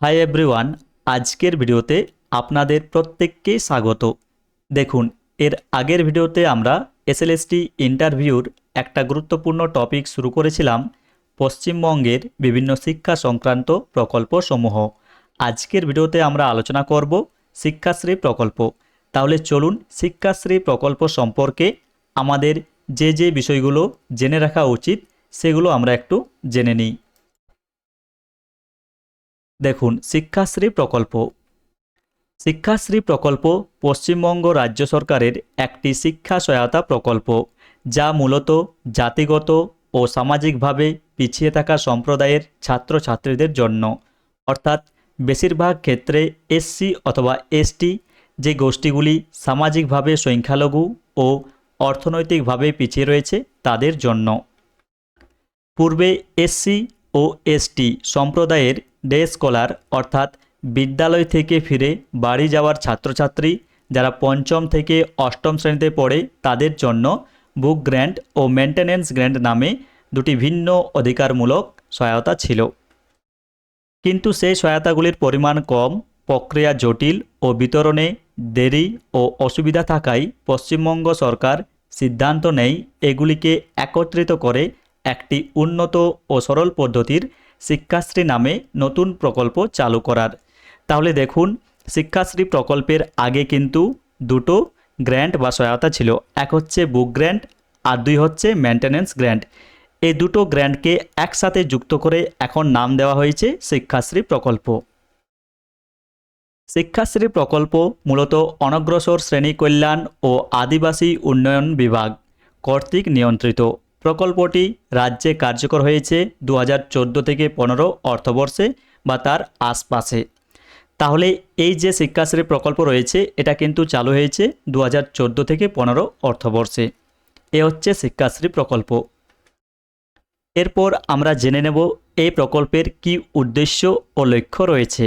Hi everyone আজকের ভিডিওতে আপনাদের প্রত্যেককে স্বাগত। দেখুন, এর আগের ভিডিওতে আমরা এসএলএসটি ইন্টারভিউর একটা গুরুত্বপূর্ণ টপিক শুরু করেছিলাম, পশ্চিমবঙ্গের বিভিন্ন শিক্ষা সংক্রান্ত প্রকল্পসমূহ আজকের ভিডিওতে আমরা আলোচনা করব শিক্ষাশ্রী প্রকল্প। তাহলে চলুন শিক্ষাশ্রী প্রকল্প সম্পর্কে আমাদের যে যে বিষয়গুলো জেনে রাখা উচিত, সেগুলো আমরা একটু জেনে নিই। দেখুন, শিক্ষাশ্রী প্রকল্প। শিক্ষাশ্রী প্রকল্প পশ্চিমবঙ্গ রাজ্য সরকারের একটি শিক্ষা সহায়তা প্রকল্প, যা মূলত জাতিগত ও সামাজিকভাবে পিছিয়ে থাকা সম্প্রদায়ের ছাত্রছাত্রীদের জন্য। অর্থাৎ, বেশিরভাগ ক্ষেত্রে এসসি অথবা এসটি, যে গোষ্ঠীগুলি সামাজিকভাবে সংখ্যালঘু ও অর্থনৈতিকভাবে পিছিয়ে রয়েছে, তাদের জন্য। পূর্বে এসসি ও এসটি সম্প্রদায়ের ডে স্কলার, অর্থাৎ বিদ্যালয় থেকে ফিরে বাড়ি যাওয়ার ছাত্রছাত্রী যারা পঞ্চম থেকে অষ্টম শ্রেণীতে পড়ে তাদের জন্য বুক গ্র্যান্ট ও মেনটেন্যান্স গ্র্যান্ট নামে দুটি ভিন্ন অধিকারমূলক সহায়তা ছিল। কিন্তু সেই সহায়তাগুলির পরিমাণ কম, প্রক্রিয়া জটিল ও বিতরণে দেরি ও অসুবিধা থাকায় পশ্চিমবঙ্গ সরকার সিদ্ধান্ত নেয় এগুলিকে একত্রিত করে একটি উন্নত ও সরল পদ্ধতির শিক্ষাশ্রী নামে নতুন প্রকল্প চালু করার। তাহলে দেখুন, শিক্ষাশ্রী প্রকল্পের আগে কিন্তু দুটো গ্র্যান্ট বা সহায়তা ছিল। এক হচ্ছে বুক গ্র্যান্ট আর দুই হচ্ছে মেনটেন্যান্স গ্র্যান্ট এই দুটো গ্র্যান্টকে একসাথে যুক্ত করে এখন নাম দেওয়া হয়েছে শিক্ষাশ্রী প্রকল্প। শিক্ষাশ্রী প্রকল্প মূলত অনগ্রসর শ্রেণি কল্যাণ ও আদিবাসী উন্নয়ন বিভাগ কর্তৃক নিয়ন্ত্রিত। প্রকল্পটি রাজ্যে কার্যকর হয়েছে দু হাজার চোদ্দ থেকে পনেরো অর্থবর্ষে বা তার আশপাশে। তাহলে এই যে শিক্ষাশ্রী প্রকল্প রয়েছে, এটা কিন্তু চালু হয়েছে দু হাজার চোদ্দ থেকে পনেরো অর্থবর্ষে। এ হচ্ছে শিক্ষাশ্রী প্রকল্প। এরপর আমরা জেনে নেব এই প্রকল্পের কি উদ্দেশ্য ও লক্ষ্য রয়েছে।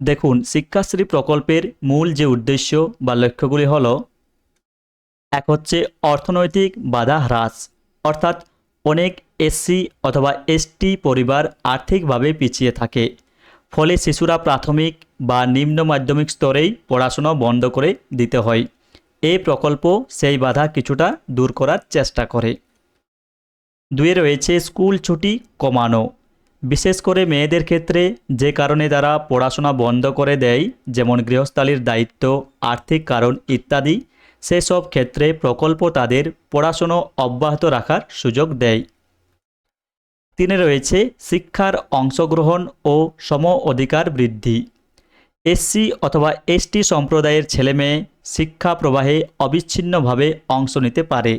দেখুন, শিক্ষাশ্রী প্রকল্পের মূল যে উদ্দেশ্য বা লক্ষ্যগুলি হল এক হচ্ছে অর্থনৈতিক বাধা হ্রাস, অর্থাৎ অনেক এসসি অথবা এসটি পরিবার আর্থিকভাবে পিছিয়ে থাকে। ফলে শিশুরা প্রাথমিক বা নিম্ন মাধ্যমিক স্তরেই পড়াশুনো বন্ধ করে দিতে হয়। এই প্রকল্প সেই বাধা কিছুটা দূর করার চেষ্টা করে। দুয়ে রয়েছে স্কুল ছুটি কমানো। বিশেষ করে মেয়েদের ক্ষেত্রে যে কারণে তারা পড়াশোনা বন্ধ করে দেয়, যেমন গৃহস্থালির দায়িত্ব, আর্থিক কারণ ইত্যাদি সেসব ক্ষেত্রে প্রকল্প তাদের পড়াশুনো অব্যাহত রাখার সুযোগ দেয়। তিনে রয়েছে শিক্ষার অংশগ্রহণ ও সম অধিকার বৃদ্ধি। এসসি অথবা এসটি সম্প্রদায়ের ছেলেমেয়ে শিক্ষা প্রবাহে অবিচ্ছিন্নভাবে অংশ নিতে পারে,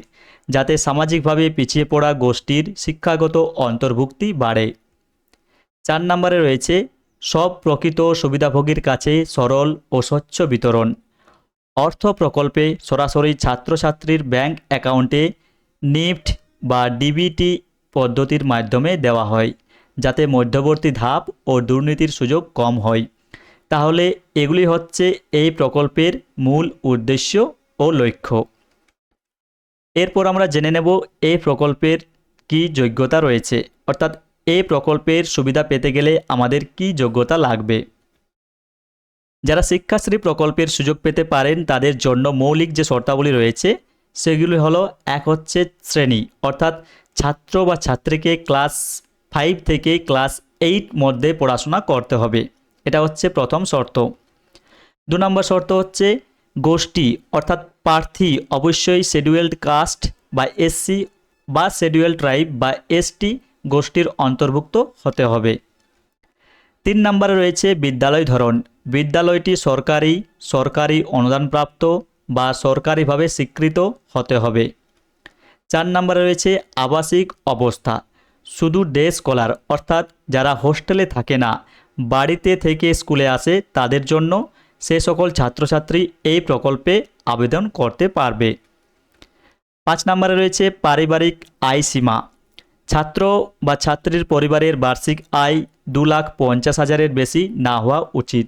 যাতে সামাজিকভাবে পিছিয়ে পড়া গোষ্ঠীর শিক্ষাগত অন্তর্ভুক্তি বাড়ে। চার নম্বরে রয়েছে সব প্রকৃত সুবিধাভোগীর কাছে সরল ও স্বচ্ছ বিতরণ। অর্থ প্রকল্পে সরাসরি ছাত্রছাত্রীর ব্যাংক অ্যাকাউন্টে নিফট বা ডিবিটি পদ্ধতির মাধ্যমে দেওয়া হয়, যাতে মধ্যবর্তী ধাপ ও দুর্নীতির সুযোগ কম হয়। তাহলে এগুলি হচ্ছে এই প্রকল্পের মূল উদ্দেশ্য ও লক্ষ্য। এরপর আমরা জেনে নেব এই প্রকল্পের কি যোগ্যতা রয়েছে। অর্থাৎ এই প্রকল্পের সুবিধা পেতে গেলে আমাদের কি যোগ্যতা লাগবে? যারা শিক্ষাশ্রী প্রকল্পের সুযোগ পেতে পারেন, তাদের জন্য মৌলিক যে শর্তাবলী রয়েছে, সেগুলি হলো, এক হচ্ছে শ্রেণি, অর্থাৎ ছাত্র বা ছাত্রীকে ক্লাস ফাইভ থেকে ক্লাস এইট মধ্যে পড়াশোনা করতে হবে। এটা হচ্ছে প্রথম শর্ত। দু নম্বর শর্ত হচ্ছে, গোষ্ঠী, অর্থাৎ প্রার্থী, অবশ্যই শিডিউল্ড কাস্ট বা এসসি বা শিডিউল ট্রাইব বা এসটি গোষ্ঠীর অন্তর্ভুক্ত হতে হবে। তিন নম্বরে রয়েছে বিদ্যালয় ধরন। বিদ্যালয়টি সরকারি সরকারি অনুদানপ্রাপ্ত বা সরকারিভাবে স্বীকৃত হতে হবে। চার নম্বরে রয়েছে আবাসিক অবস্থা। শুধু ডে স্কলার অর্থাৎ যারা হোস্টেলে থাকে না, বাড়িতে থেকে স্কুলে আসে তাদের জন্য সে সকল ছাত্রছাত্রী এই প্রকল্পে আবেদন করতে পারবে। পাঁচ নম্বরে রয়েছে পারিবারিক আয় সীমা। ছাত্র বা ছাত্রীর পরিবারের বার্ষিক আয় দু লাখ পঞ্চাশ হাজারের বেশি না হওয়া উচিত।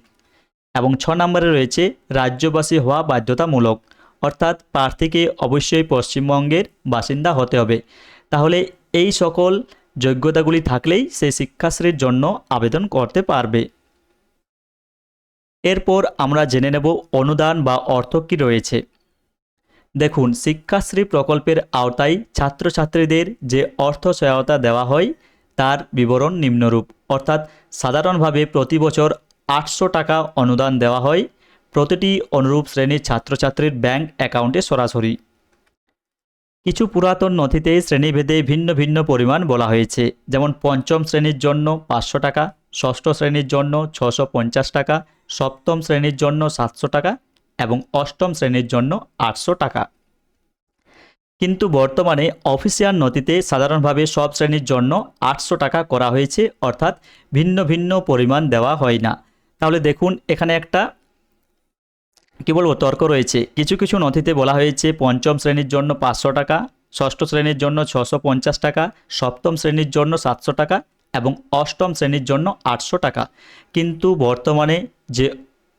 এবং ছ নম্বরে রয়েছে রাজ্যবাসী হওয়া বাধ্যতামূলক। অর্থাৎ প্রার্থীকে অবশ্যই পশ্চিমবঙ্গের বাসিন্দা হতে হবে। তাহলে এই সকল যোগ্যতাগুলি থাকলেই সেই শিক্ষাশ্রীর জন্য আবেদন করতে পারবে। এরপর আমরা জেনে নেব অনুদান বা অর্থ কী রয়েছে। দেখুন, শিক্ষাশ্রী প্রকল্পের আওতায় ছাত্রছাত্রীদের যে অর্থ সহায়তা দেওয়া হয়, তার বিবরণ নিম্নরূপ। অর্থাৎ সাধারণভাবে প্রতি বছর আটশো টাকা অনুদান দেওয়া হয়। প্রতিটি অনুরূপ শ্রেণির ছাত্রছাত্রীর ব্যাংক অ্যাকাউন্টে সরাসরি। কিছু পুরাতন নথিতে শ্রেণীভেদে ভিন্ন ভিন্ন পরিমাণ বলা হয়েছে। যেমন পঞ্চম শ্রেণির জন্য পাঁচশো টাকা, ষষ্ঠ শ্রেণির জন্য ছশো পঞ্চাশ টাকা, সপ্তম শ্রেণির জন্য সাতশো টাকা এবং অষ্টম শ্রেণির জন্য আটশো টাকা। কিন্তু বর্তমানে অফিসিয়াল নথিতে সাধারণভাবে সব শ্রেণির জন্য আটশো টাকা করা হয়েছে, অর্থাৎ ভিন্ন ভিন্ন পরিমাণ দেওয়া হয় না। তাহলে দেখুন, এখানে একটা, কি বলব, তর্ক রয়েছে। কিছু কিছু নথিতে বলা হয়েছে, পঞ্চম শ্রেণির জন্য পাঁচশো টাকা, ষষ্ঠ শ্রেণির জন্য ছশো পঞ্চাশ টাকা, সপ্তম শ্রেণির জন্য সাতশো টাকা এবং অষ্টম শ্রেণির জন্য আটশো টাকা। কিন্তু বর্তমানে যে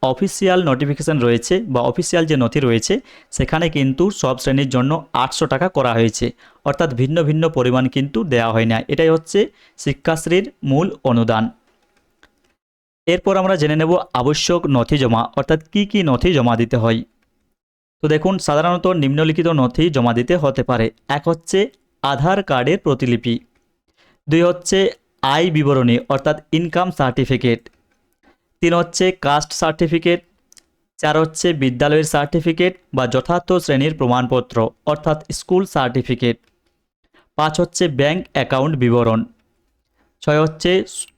অফিসিয়াল নোটিফিকেশান রয়েছে বা অফিসিয়াল যে নথি রয়েছে, সেখানে কিন্তু সব শ্রেণির জন্য আটশো টাকা করা হয়েছে। অর্থাৎ ভিন্ন ভিন্ন পরিমাণ কিন্তু দেওয়া হয় না। এটাই হচ্ছে শিক্ষাশ্রীর মূল অনুদান। এরপর আমরা জেনে নেব আবশ্যক নথি জমা, অর্থাৎ কি কি নথি জমা দিতে হয়। তো দেখুন, সাধারণত নিম্নলিখিত নথি জমা দিতে হতে পারে। এক হচ্ছে আধার কার্ডের প্রতিলিপি। দুই হচ্ছে আয় বিবরণী, অর্থাৎ ইনকাম সার্টিফিকেট। তিন হচ্ছে কাস্ট সার্টিফিকেট। চার হচ্ছে বিদ্যালয়ের সার্টিফিকেট বা যথার্থ শ্রেণির প্রমাণপত্র, অর্থাৎ স্কুল সার্টিফিকেট। পাঁচ হচ্ছে ব্যাংক অ্যাকাউন্ট বিবরণ। ছয় হচ্ছে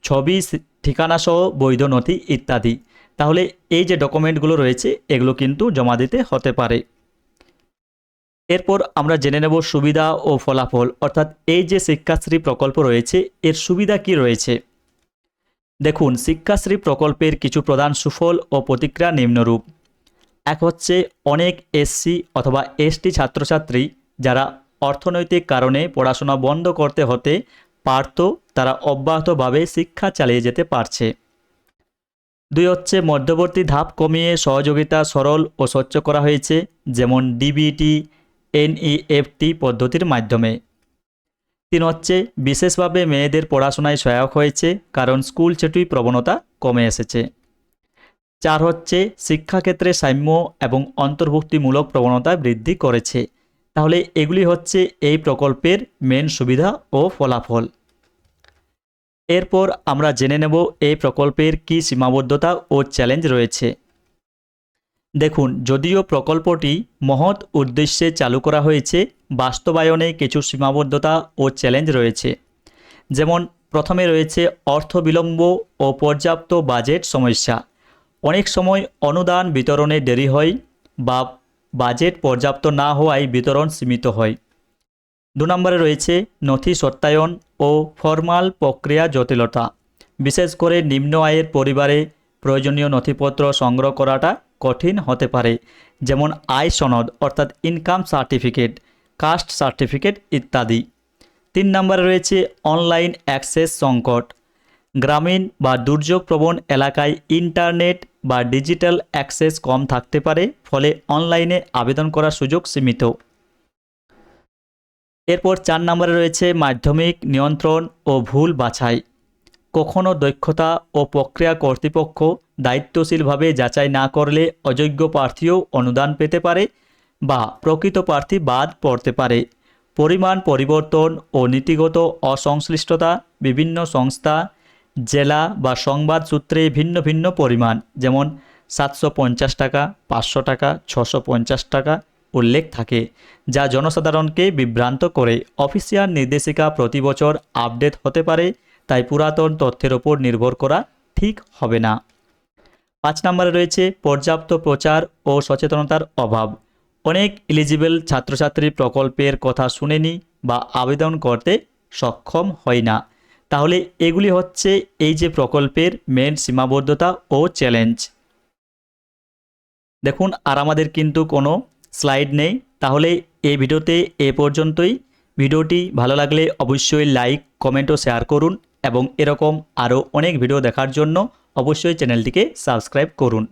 ছবি ঠিকানাসহ বৈধ নথি ইত্যাদি। তাহলে এই যে ডকুমেন্টগুলো রয়েছে, এগুলো কিন্তু জমা দিতে হতে পারে। এরপর আমরা জেনে নেব সুবিধা ও ফলাফল। অর্থাৎ এই যে শিক্ষাশ্রী প্রকল্প রয়েছে, এর সুবিধা কি রয়েছে? দেখুন, শিক্ষাশ্রী প্রকল্পের কিছু প্রধান সুফল ও প্রতিক্রিয়া নিম্নরূপ। এক হচ্ছে, অনেক এসসি অথবা এসটি ছাত্রছাত্রী যারা অর্থনৈতিক কারণে পড়াশোনা বন্ধ করতে হতে পারত, তারা অব্যাহতভাবে শিক্ষা চালিয়ে যেতে পারছে। দুই হচ্ছে, মধ্যবর্তী ধাপ কমিয়ে সহযোগিতা সরল ও স্বচ্ছ করা হয়েছে, যেমন ডিবিটি, এনইএফটি পদ্ধতির মাধ্যমে। তিন হচ্ছে, বিশেষভাবে মেয়েদের পড়াশোনায় সহায়ক হয়েছে, কারণ স্কুল ছুটি প্রবণতা কমে এসেছে। চার হচ্ছে, শিক্ষাক্ষেত্রে সাম্য এবং অন্তর্ভুক্তিমূলক প্রবণতা বৃদ্ধি করেছে। তাহলে এগুলি হচ্ছে এই প্রকল্পের মেন সুবিধা ও ফলাফল। এরপর আমরা জেনে নেব এই প্রকল্পের কি সীমাবদ্ধতা ও চ্যালেঞ্জ রয়েছে। দেখুন, যদিও প্রকল্পটি মহৎ উদ্দেশ্যে চালু করা হয়েছে, বাস্তবায়নে কিছু সীমাবদ্ধতা ও চ্যালেঞ্জ রয়েছে। যেমন, প্রথমে রয়েছে অর্থ বিলম্ব ও পর্যাপ্ত বাজেট সমস্যা। অনেক সময় অনুদান বিতরণে দেরি হয় বা বাজেট পর্যাপ্ত না হওয়ায় বিতরণ সীমিত হয়। দু নম্বরে রয়েছে নথি সত্যায়ন ও ফরমাল প্রক্রিয়া জটিলতা। বিশেষ করে নিম্ন আয়ের পরিবারে প্রয়োজনীয় নথিপত্র সংগ্রহ করাটা কঠিন হতে পারে, যেমন আয় সনদ, অর্থাৎ ইনকাম সার্টিফিকেট, কাস্ট সার্টিফিকেট ইত্যাদি। তিন নম্বরে রয়েছে অনলাইন অ্যাক্সেস সংকট। গ্রামীণ বা দুর্যোগপ্রবণ এলাকায় ইন্টারনেট বা ডিজিটাল অ্যাক্সেস কম থাকতে পারে, ফলে অনলাইনে আবেদন করার সুযোগ সীমিত। এরপর চার নম্বরে রয়েছে মাধ্যমিক, নিয়ন্ত্রণ ও ভুল বাছাই। কখনো দক্ষতা ও প্রক্রিয়া কর্তৃপক্ষ দায়িত্বশীলভাবে যাচাই না করলে অযোগ্য প্রার্থীও অনুদান পেতে পারে বা প্রকৃত প্রার্থী বাদ পড়তে পারে। পরিমাণ পরিবর্তন ও নীতিগত অসংশ্লিষ্টতা, বিভিন্ন সংস্থা জেলা বা সংবাদ সূত্রে ভিন্ন ভিন্ন পরিমাণ, যেমন সাতশো পঞ্চাশ টাকা, পাঁচশো টাকা, ছশো পঞ্চাশ টাকা উল্লেখ থাকে, যা জনসাধারণকে বিভ্রান্ত করে। অফিসিয়াল নির্দেশিকা প্রতি বছর আপডেট হতে পারে, তাই পুরাতন তথ্যের ওপর নির্ভর করা ঠিক হবে না। পাঁচ নম্বরে রয়েছে পর্যাপ্ত প্রচার ও সচেতনতার অভাব। অনেক এলিজিবল ছাত্রছাত্রী প্রকল্পের কথা শুনেনি বা আবেদন করতে সক্ষম হয় না। তাহলে এগুলি হচ্ছে এই যে প্রকল্পের মেন সীমাবদ্ধতা ও চ্যালেঞ্জ দেখুন, আর আমাদের কিন্তু কোনো স্লাইড নেই। তাহলে এই ভিডিওতে এ পর্যন্তই। ভিডিওটি ভালো লাগলে অবশ্যই লাইক কমেন্ট ও শেয়ার করুন এবং এরকম আরও অনেক ভিডিও দেখার জন্য অবশ্যই চ্যানেলটিকে সাবস্ক্রাইব করুন।